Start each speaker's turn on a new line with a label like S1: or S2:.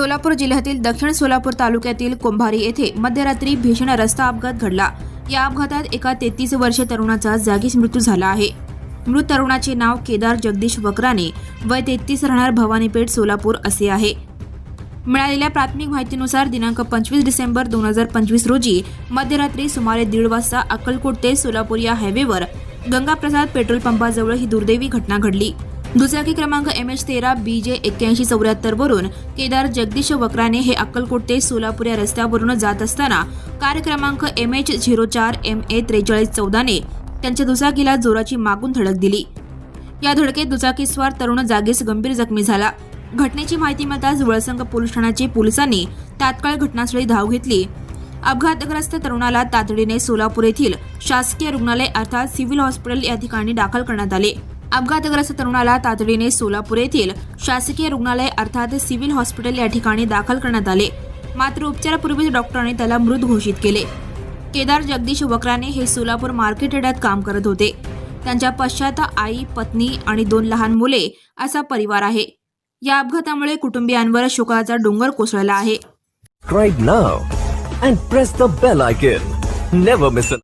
S1: सोलापूर जिल्ह्यातील दक्षिण सोलापूर तालुक्यातील कुंभारी येथे मध्यरात्री भीषण रस्ता अपघात घडला. या अपघातात एका तेहतीस वर्षीय तरुणाचा जागीच मृत्यू झाला आहे. मृत तरुणाचे नाव केदार जगदीश वक्राने वय तेहतीस राहणार भवानीपेठ सोलापूर असे आहे. मिळालेल्या प्राथमिक माहितीनुसार दिनांक पंचवीस डिसेंबर दोन हजार पंचवीस रोजी मध्यरात्री सुमारे दीड वाजता अक्कलकोट ते सोलापूर या हायवेवर गंगाप्रसाद पेट्रोल पंपाजवळ ही दुर्दैवी घटना घडली. दुचाकी क्रमांक एम एच तेरा बी जे एक्क्याऐंशी चौऱ्याहत्तर वरून केदार जगदीश वक्राने हे अक्कलकोट ते सोलापूर या रस्त्यावरून जात असताना कार क्रमांक एम एच झिरो चार एम ए त्रेचाळीस चौदाने त्यांच्या दुचाकीला जोराची मागून धडक दिली. या धडकेत दुचाकीस्वार तरुण जागीच गंभीर जखमी झाला. घटनेची माहिती मिळताच वळसंग पोलीस ठाण्याचे पोलिसांनी तात्काळ घटनास्थळी धाव घेतली. अपघातग्रस्त तरुणाला तातडीने सोलापूर येथील शासकीय रुग्णालय अर्थात सिव्हिल हॉस्पिटल या ठिकाणी दाखल करण्यात आले. अपघातग्रस्त तरुणाला तातडीने सोलापूर येथील शासकीय रुग्णालय अर्थात सिव्हिल हॉस्पिटल या ठिकाणी दाखल करण्यात आले. मात्र उपचारापूर्वीच डॉक्टरांनी त्याला मृत घोषित केले. केदार जगदीश वक्राने हे सोलापूर मार्केट यार्डात काम करत होते. त्यांच्या पश्चात आई पत्नी आणि दोन लहान मुले असा परिवार आहे. या अपघातामुळे कुटुंबियांवर शोकाचा डोंगर कोसळला आहे.